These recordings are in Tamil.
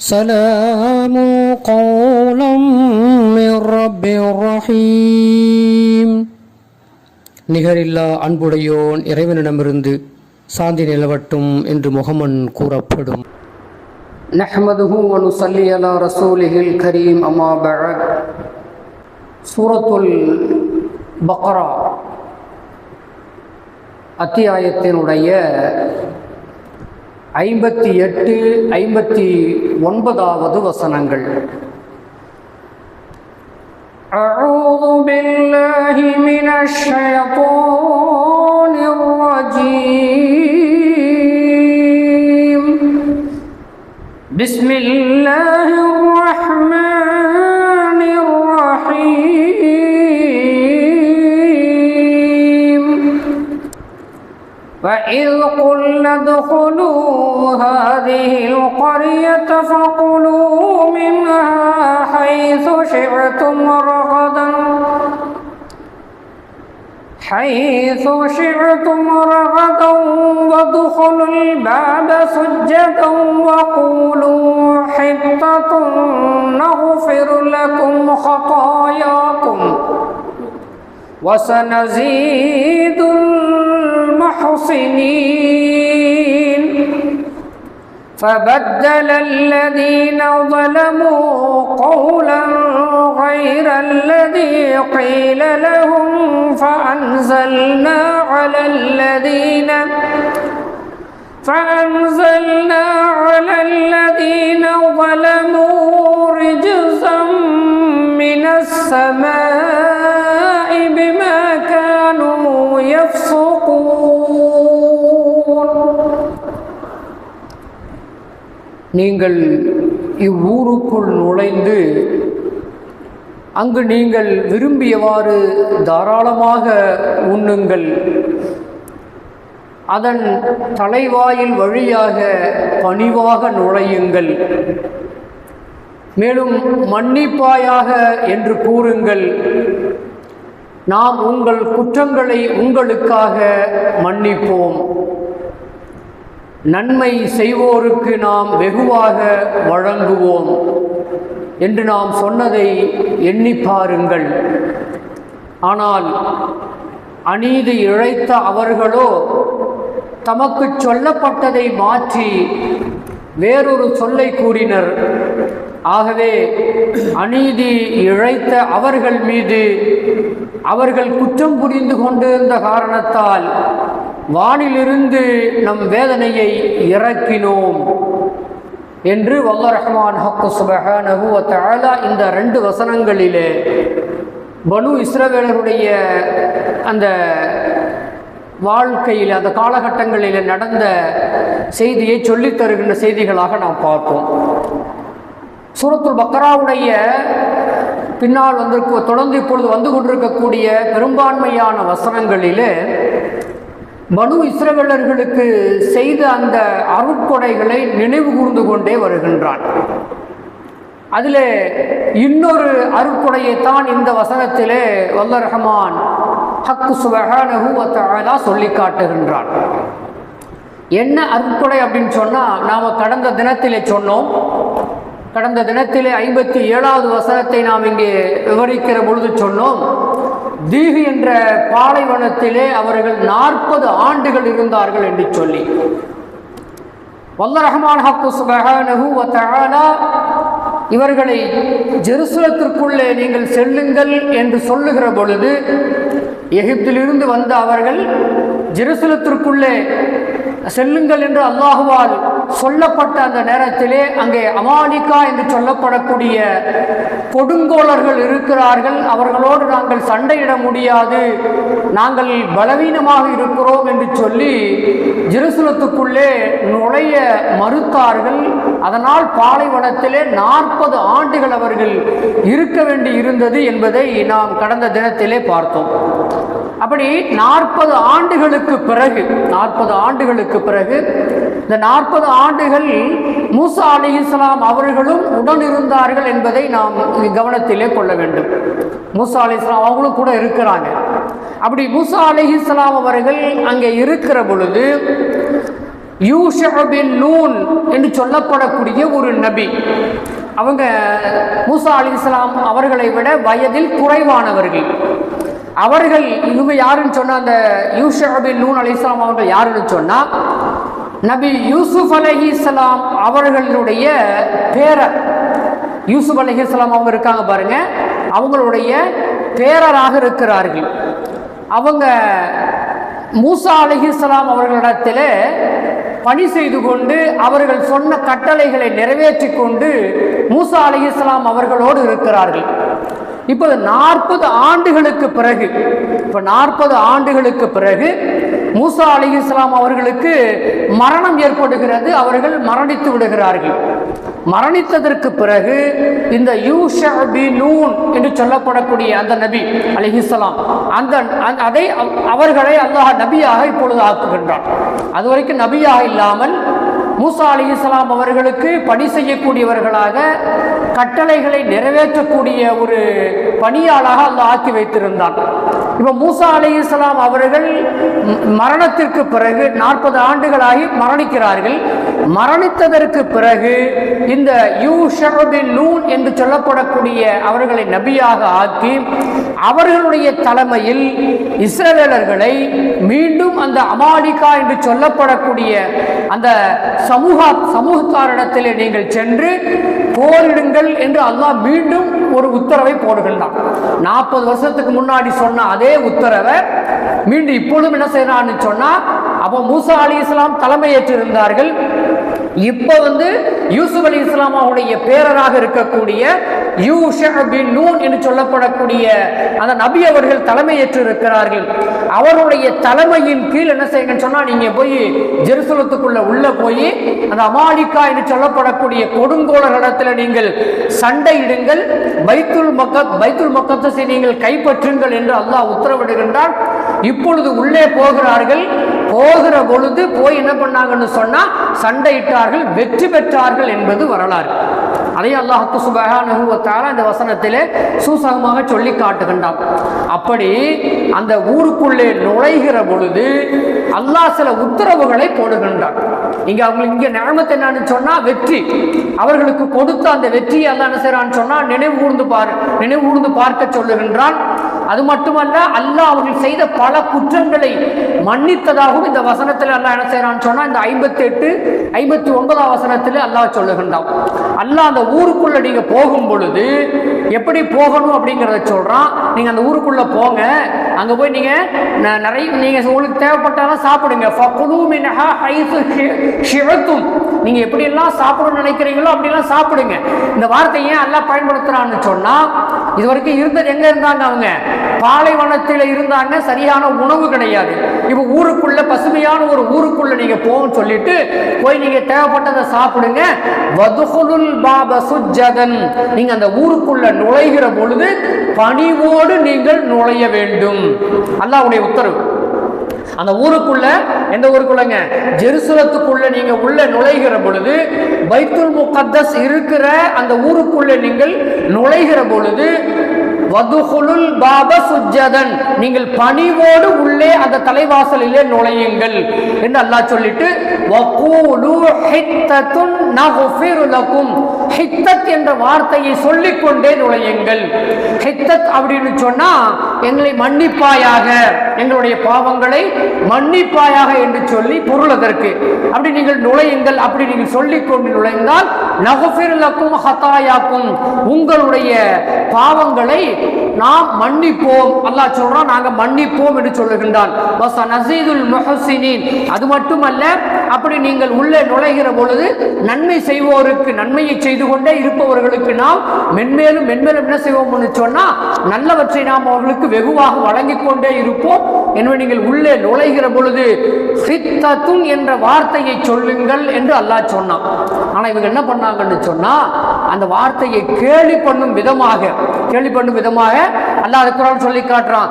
سلام قولا من رب رحيم நிகரில்லா அன்புடையோன் இறைவனிடமிருந்து சாந்தி நிலவட்டும் என்று முகமன் கூறப்படும் நஹ்மதுஹு வனுசல்லி அலா ரசூலிஹில் கரீம் அம்மா பஅத் சூரத்துல் பக்ரா அத்தியாயத்தினுடைய ஐம்பத்தி எட்டு ஐம்பத்தி ஒன்பதாவது வசனங்கள் أعوذ بالله من الشيطان الرجيم بسم الله الرحمن الرحيم وإذ قلنا ادخلوا هذه القرية فكلوا منها حيث شئتم رغدا. حيث شئتم رغدا وادخلوا الباب سجدا وقولوا حطة نغفر لكم خطاياكم وسنزيد المحسنين. فبدل الذين ظلموا قولا غير الذي قيل لهم فأنزلنا على الذين فأنزلنا على الذين ظلموا رجزا من السماء بما كانوا يفسقون. நீங்கள் இவ்வூருக்குள் நுழைந்து அங்கு நீங்கள் விரும்பியவாறு தாராளமாக உண்ணுங்கள். அதன் தலைவாயில் வழியாக பணிவாக நுழையுங்கள். மேலும் மன்னிப்பாயாக என்று கூறுங்கள். நாம் உங்கள் குற்றங்களை உங்களுக்காக மன்னிப்போம். நன்மை செய்வோருக்கு நாம் வெகுவாக வழங்குவோம் என்று நாம் சொன்னதை எண்ணி பாருங்கள். ஆனால் அநீதி இழைத்த அவர்களோ தமக்கு சொல்லப்பட்டதை மாற்றி வேறொரு சொல்லை கூறினர். ஆகவே அநீதி இழைத்த அவர்கள் மீது அவர்கள் குற்றம் புரிந்து கொண்டிருந்த காரணத்தால் வானிலிருந்து நம் வேதனையை இறக்கினோம் என்று வல்ல ரஹ்மான் ஹக்கு சுபஹானஹு இந்த ரெண்டு வசனங்களிலே பனு இஸ்ரவேலருடைய அந்த வாழ்க்கையில் அந்த காலகட்டங்களில் நடந்த செய்தியை சொல்லித் தருகின்ற செய்திகளாக நாம் பார்ப்போம். சூரத்துல் பக்கராவுடைய பின்னால் வந்திருக்க தொடர்ந்து இப்பொழுது வந்து கொண்டிருக்கக்கூடிய பெரும்பான்மையான வசனங்களிலே மனு இஸ்ரவேலர்களுக்கு செய்த அந்த அருட்கொடைகளை நினைவு கூர்ந்து கொண்டே வருகின்றான். அதில் இன்னொரு அருட்கொடையைத்தான் இந்த வசனத்திலே வல்ல ரஹமான் ஹக்கு சுபஹானஹு சொல்லி காட்டுகின்றான். என்ன அருட்கொடை அப்படின்னு சொன்னால் நாம் கடந்த தினத்திலே சொன்னோம். கடந்த தினத்திலே ஐம்பத்தி ஏழாவது வசனத்தை நாம் இங்கே விவரிக்கிற பொழுது சொன்னோம். தீகு என்ற பாலைவனத்திலே அவர்கள் நாற்பது ஆண்டுகள் இருந்தார்கள் என்று சொல்லி. வல்ல ரஹ்மான் ஹக்கு வ இவர்களை ஜெருசலத்திற்குள்ளே நீங்கள் செல்லுங்கள் என்று சொல்லுகிற பொழுது எகிப்திலிருந்து வந்த அவர்கள் ஜெருசலத்திற்குள்ளே செல்லுங்கள் என்று அல்லாஹுவால் சொல்லப்பட்ட அந்த நேரத்திலே அங்கே அமாலிகா என்று சொல்லப்படக்கூடிய கொடுங்கோலர்கள் இருக்கிறார்கள். அவர்களோடு நாங்கள் சண்டையிட முடியாது. நாங்கள் பலவீனமாக இருக்கிறோம் என்று சொல்லி ஜெருசலத்துக்குள்ளே நுழைய மறுத்தார்கள். அதனால் பாலைவனத்திலே நாற்பது ஆண்டுகள் அவர்கள் இருக்க வேண்டி இருந்தது என்பதை நாம் கடந்த தினத்திலே பார்த்தோம். அப்படி நாற்பது ஆண்டுகளுக்கு பிறகு நாற்பது ஆண்டுகளுக்கு பிறகு இந்த நாற்பது ஆண்டுகள் மூசா அலி இஸ்லாம் அவர்களும் உடன் இருந்தார்கள் என்பதை நாம் கவனத்திலே கொள்ள வேண்டும். மூசா அலி இஸ்லாம் அவங்களும் கூட இருக்கிறாங்க. அப்படி மூசா அலி இஸ்லாம் அவர்கள் அங்கே இருக்கிற பொழுது யூஷபின் நூன் என்று சொல்லப்படக்கூடிய ஒரு நபி. அவங்க மூசா அலி இஸ்லாம் அவர்களை விட வயதில் குறைவானவர்கள். அவர்கள் இவங்க யாருன்னு சொன்னால் அந்த யூஷபின் நூன் அலி இஸ்லாம் அவர்கள் யாருன்னு சொன்னால் நபி யூசுப் அலஹி இஸ்லாம் அவர்களுடைய பேரர். யூசுப் அலஹி இஸ்லாம் அவங்க இருக்காங்க பாருங்க அவங்களுடைய பேரராக இருக்கிறார்கள். அவங்க மூசா அலிஹிஸ்லாம் அவர்களிடத்தில் பணி செய்து கொண்டு அவர்கள் சொன்ன கட்டளைகளை நிறைவேற்றி கொண்டு மூசா அலிஹிஸ்லாம் அவர்களோடு இருக்கிறார்கள். இப்போது நாற்பது ஆண்டுகளுக்கு பிறகு இப்போ நாற்பது ஆண்டுகளுக்கு பிறகு மூசா அலிஹிஸ்லாம் அவர்களுக்கு மரணம் ஏற்படுகிறது அவர்கள் மரணித்து விடுகிறார்கள். மரணித்ததற்கு பிறகு இந்த யூஷபி நூன் என்று சொல்லப்படக்கூடிய அந்த நபி அலிஹிஸ்லாம் அந்த அதை அவர்களை அல்லாஹ் நபியாக இப்பொழுது ஆக்குகின்றான். அது வரைக்கும் நபியாக இல்லாமல் மூசா அலிஹிஸ்லாம் அவர்களுக்கு பணி செய்யக்கூடியவர்களாக கட்டளைகளை நிறைவேற்றக்கூடிய ஒரு பணியாளாக அல்லாஹ் ஆக்கி வைத்திருந்தான். இப்போ மூசா அலிஹிஸ்லாம் அவர்கள் மரணத்திற்கு பிறகு நாற்பது ஆண்டுகளாகி மரணிக்கிறார்கள். மரணித்ததற்கு பிறகு இந்த யூஷபின் நூன் என்று சொல்லப்படக்கூடிய அவர்களை நபியாக ஆக்கி அவர்களுடைய தலைமையில் இஸ்ரேலர்களை மீண்டும் அந்த அமாலிகா என்று சொல்லப்படக்கூடிய அந்த சமூக சமூகத்தாரிடத்தில் நீங்கள் சென்று போரிடுங்கள் என்று அல்லாஹ் மீண்டும் ஒரு உத்தரவை போடுகின்றான். நாற்பது வருஷத்துக்கு முன்னாடி சொன்ன அதே உத்தரவை மீண்டும் இப்பொழுதும் என்ன செய்யறான்னு சொன்னா அப்போ மூசா அலி இஸ்லாம் தலைமையேற்றிருந்தார்கள். இப்போ வந்து யூசுப் அலி இஸ்லாமாவுடைய பேரராக இருக்கக்கூடிய யூஷா நூன் என்று சொல்லப்படக்கூடிய அந்த நபி அவர்கள் தலைமையேற்று இருக்கிறார்கள் அவருடைய தலைமையின் கீழ் என்ன செய்யுங்கன்னு சொன்னா நீங்க போய் ஜெருசலத்துக்குள்ள உள்ள போய் அந்த அமாலிகா என்று சொல்லப்படக்கூடிய கொடுங்கோளர்களிடத்தில் நீங்கள் சண்டையிடுங்கள் பைத்துல் மக்கத் பைத்துல் மக்கத்தை நீங்கள் கைப்பற்றுங்கள் என்று அல்லாஹ் உத்தரவிடுகின்றான். இப்பொழுது உள்ளே போகிறார்கள். போகிற பொழுது போய் என்ன பண்ணாங்கன்னு சொன்னா சண்டையிட்டார்கள் வெற்றி பெற்றார்கள். என்பது வரலாறு. அதை அல்லாஹுக்கு சுபகானுவத்தால் அந்த வசனத்திலே சூசகமாக சொல்லி காட்டுகின்றான். அப்படி அந்த ஊருக்குள்ளே நுழைகிற பொழுது அல்லாஹ் சில உத்தரவுகளை போடுகின்றான். இங்க அவங்களுக்கு இங்க நிலைமத்தை என்னன்னு சொன்னா வெற்றி. அவர்களுக்கு கொடுத்த அந்த வெற்றியை அல்லாஹ் என்ன செய்யறான்னு சொன்னா நினைவு கூர்ந்து பார் நினைவு கூர்ந்து பார்க்க சொல்லுகின்றான். அது மட்டுமல்ல அல்லாஹ் அவர்கள் செய்த பல குற்றங்களை மன்னித்ததாகவும் இந்த வசனத்தில் அல்லாஹ் என்ன செய்யறான்னு சொன்னா இந்த ஐம்பத்தி எட்டு ஐம்பத்தி ஒன்பதாம் வசனத்தில் அல்லாஹ் சொல்லுகின்றான். அல்லாஹ் அந்த ஊருக்குள்ள நீங்க போகும் பொழுது எப்படி போகணும் அப்படிங்கிறத சொல்றான். நீங்க அந்த ஊருக்குள்ள போங்க. அங்க போய் நீங்க நிறைய நீங்க உங்களுக்கு தேவைப்பட்டாலும் சாப்பிடுங்க. ஃபகுலு நீங்க எப்படி எல்லாம் சாப்பிடணும்னு நினைக்கிறீங்களோ அப்படிலாம் சாப்பிடுங்க. இந்த வார்த்தையை ஏன் அல்லாஹ் பயன்படுத்துறான்னு சொன்னா இது வரைக்கும் இருந்தது எங்க இருந்தாங்க அவங்க? பாலைவனத்தில் இருந்தாங்க சரியான உணவு கிடையாது. இப்போ ஊருக்குள்ள பசுமையான ஒரு ஊருக்குள்ள நீங்க போன்னு சொல்லிட்டு போய் நீங்க தேவைப்பட்டதை சாப்பிடுங்க. வதுகுலுல் பாப சுஜதன் நீங்க அந்த ஊருக்குள்ள நுழைகிற பொழுது பணிவோடு நீங்கள் நுழைய வேண்டும். அல்லாவுடைய உத்தரவு. அந்த ஊருக்குள்ள எந்த ஊருக்குள்ளங்க? ஜெருசலத்துக்குள்ள நீங்க உள்ள நுழைகிற பொழுது பைத்துல் முகத்தஸ் இருக்கிற அந்த ஊருக்குள்ள நீங்கள் நுழைகிற பொழுது வதுகுலுல் பாப சுஜ்ஜதன் நீங்கள் பணிவோடு உள்ளே அந்த தலைவாசலிலே நுழையுங்கள் என்று அல்லாஹ் சொல்லிட்டு வகூலு ஹித்தத்துன் நஃபிரு லகும். ஹித்தத் என்ற வார்த்தையை சொல்லிக்கொண்டே நுழையுங்கள். ஹித்தத் அப்படின்னு சொன்னா எங்களை மன்னிப்பாயாக எங்களுடைய பாவங்களை மன்னிப்பாயாக என்று சொல்லி பொருள் அதற்கு. அப்படி நீங்கள் நுழையுங்கள் அப்படி நீங்கள் சொல்லிக்கொண்டு நுழைந்தால் நகஃபிர் ஹத்தாயாக்கும் ஹதாயாக்கும். உங்களுடைய பாவங்களை நாம் மன்னிப்போம். அல்லாஹ் சொல்றான் நாங்க மன்னிப்போம் என்று சொல்லுகின்றான். நசீதுல் முஹசினின். அது மட்டுமல்ல அப்படி நீங்கள் உள்ளே நுழைகிற பொழுது நன்மை செய்வோருக்கு நன்மையை செய்து கொண்டே இருப்பவர்களுக்கு நாம் மென்மேலும் மென்மேலும் என்ன செய்வோம்னு சொன்னா நல்லவற்றை நாம் அவர்களுக்கு வெகுவாக வழங்கிக் கொண்டே இருப்போம். எனவே நீங்கள் உள்ளே நுழைகிற பொழுது ஹித்தத்துன் என்ற வார்த்தையை சொல்லுங்கள் என்று அல்லாஹ் சொன்னான். ஆனா இவங்க என்ன பண்ணாங்கன்னு சொன்னா அந்த வார்த்தையை கேள்வி பண்ணும் விதமாக கேள்வி பண்ணும் விதமாக அல்லாஹ் குரான் சொல்லி காட்டுறான்.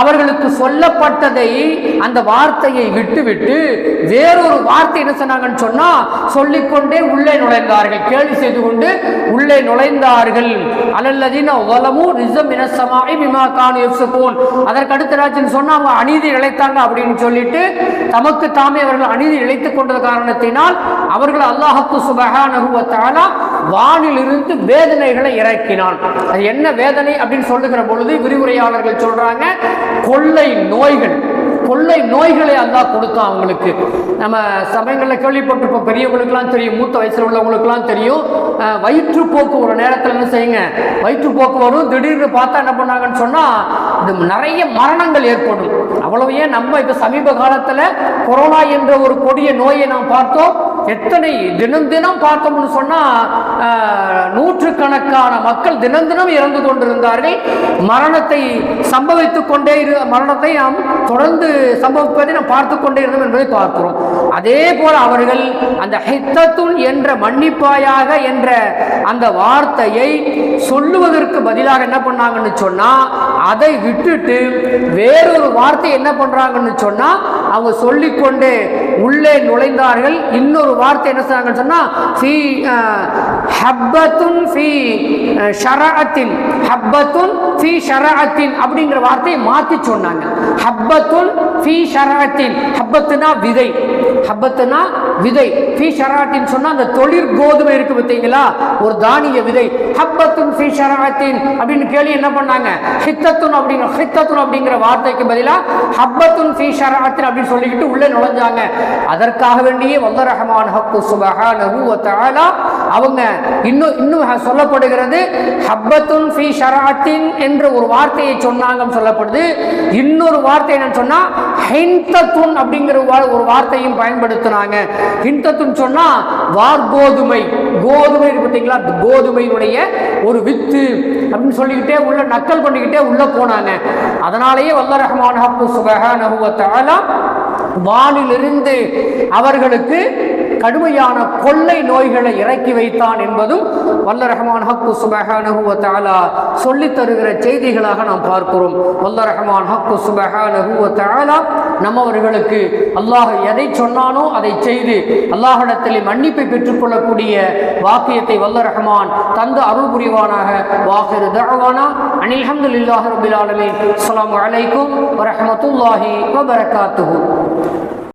அவர்களுக்கு சொல்லப்பட்டதை அந்த வார்த்தையை விட்டுவிட்டு வேறொரு வார்த்தை என்ன சொன்னாங்கன்னு சொன்னா சொல்லிக்கொண்டே உள்ளே நுழைந்தார்கள். கேலி செய்து கொண்டு உள்ளே நுழைந்தார்கள். அலல்லதின் உலமும் ரிசம் இனசமாய் பிமா கான் அதற்கு அடுத்த ராஜன் சொன்னா அவங்க அநீதி இழைத்தாங்க அப்படின்னு சொல்லிட்டு தமக்கு தாமே அவர்கள் அநீதி இழைத்துக் கொண்ட காரணத்தினால் அவர்கள் அல்லாஹத்து சுபஹானஹு வ வானிலிருந்து வேதனைகளை இறக்கினான். அது என்ன வேதனை அப்படின்னு சொல்லுகிற பொழுது விரிவுரையாளர்கள் சொல்றாங்க கொள்ளை நோய்கள். கொள்ளை நோய்களை அல்லாஹ் கொடுத்தான் அவங்களுக்கு. நம்ம சமயங்களில் கேள்விப்பட்டிருப்போம். பெரியவங்களுக்குலாம் தெரியும் மூத்த வயசில் உள்ளவங்களுக்குலாம் தெரியும். வயிற்றுப்போக்கு ஒரு நேரத்தில் என்ன செய்யுங்க? வயிற்றுப்போக்கு வரும். திடீர்னு பார்த்தா என்ன பண்ணாங்கன்னு சொன்னால் இது நிறைய மரணங்கள் ஏற்படும். அவ்வளவு ஏன் நம்ம இப்போ சமீப காலத்தில் கொரோனா என்ற ஒரு கொடிய நோயை நாம் பார்த்தோம். எத்தனை தினம் தினம் பார்த்தோம்னு சொன்னால் நூற்றுக்கணக்கான மக்கள் தினம் தினம் இறந்து கொண்டிருந்தார்கள். மரணத்தை சம்பவித்துக் கொண்டே இரு மரணத்தை நாம் தொடர்ந்து சம்பவிப்பதை நாம் பார்த்து கொண்டே இருந்தோம் என்பதை பார்க்கிறோம். அதே போல அவர்கள் அந்த ஹித்தத்துன் என்ற மன்னிப்பாயாக என்ற அந்த வார்த்தையை சொல்லுவதற்கு பதிலாக என்ன பண்ணாங்கன்னு சொன்னா அதை விட்டுட்டு வேறொரு வார்த்தை என்ன பண்றாங்கன்னு சொன்னா அவங்க சொல்லிக்கொண்டே உள்ளே நுழைந்தார்கள். இன்னொரு வார்த்தை என்ன சொன்னாங்கன்னு சொன்னா ஃபீ ஹப்பத்துன் ஃபீ ஷரஅத்தின் ஹப்பத்துன் ஃபீ ஷரஅத்தின் அப்படிங்கிற வார்த்தையை மாத்தி சொன்னாங்க. ஹப்பத்துன் ஃபீ ஷரஅத்தின் ஹப்பத்துனா விதை ஹப்பத்துனா விதை. ஃபி ஷரஅத்தின் சொன்னால் அந்த தொழிற் கோதுமை இருக்கு பார்த்தீங்களா? ஒரு தானிய விதை. ஹப்பத்துன் ஃபி ஷராத்தின் அப்படின்னு கேள்வி என்ன பண்ணாங்க? ஹித்தத்துன் அப்படிங்கிற ஹித்தத்துன் அப்படிங்கிற வார்த்தைக்கு பதிலாக ஹப்பத்துன் ஃபி ஷராத்தின் அப்படின்னு சொல்லிக்கிட்டு உள்ளே நுழைஞ்சாங்க. அதற்காக வேண்டியே வல்ல ரஹமான் ஹக்கு சுபஹானஹு அவங்க இன்னும் இன்னும் சொல்லப்படுகிறது ஹப்பத்துன் ஃபி ஷராத்தின் என்ற ஒரு வார்த்தையை சொன்னாங்கன்னு சொல்லப்படுது. இன்னொரு வார்த்தை என்னன்னு சொன்னால் ஹிந்தத்துன் அப்படிங்கிற ஒரு வார்த்தையும் பயன்படுத்தினாங்க. ஹிந்தத்துன் சொன்னா வார்கோதுமை கோதுமை. பார்த்தீங்களா? கோதுமையுடைய கோதுமையினுடைய ஒரு வித்து அப்படின்னு சொல்லிக்கிட்டே உள்ள நக்கல் பண்ணிக்கிட்டே உள்ள போனாங்க. அதனாலேயே வல்ல ரஹ்மான் ஹக்கு சுபஹானஹு வ வானிலிருந்து அவர்களுக்கு கடுமையான கொள்ளை நோய்களை இறக்கி வைத்தான் என்பதும் வல்ல ரஹ்மான் ஹக்கு சுபஹானஹு வ சொல்லித் தருகிற செய்திகளாக நாம் பார்க்கிறோம். வல்ல ரஹ்மான் ஹக்கு சுபஹானஹு நம்மவர்களுக்கு அல்லாஹ் எதை சொன்னானோ அதை செய்து அல்லாஹிடத்தில் மன்னிப்பை பெற்றுக்கொள்ளக்கூடிய வாக்கியத்தை வல்ல ரஹ்மான் தந்து அருள் புரிவானாக. வாஹிரு தகவானா அனில் ஹம்துலில்லாஹி ரப்பில் ஆலமீன். அஸ்ஸலாமு அலைக்கும் வரமத்துல்லாஹி ரஹ்மத்துல்லாஹி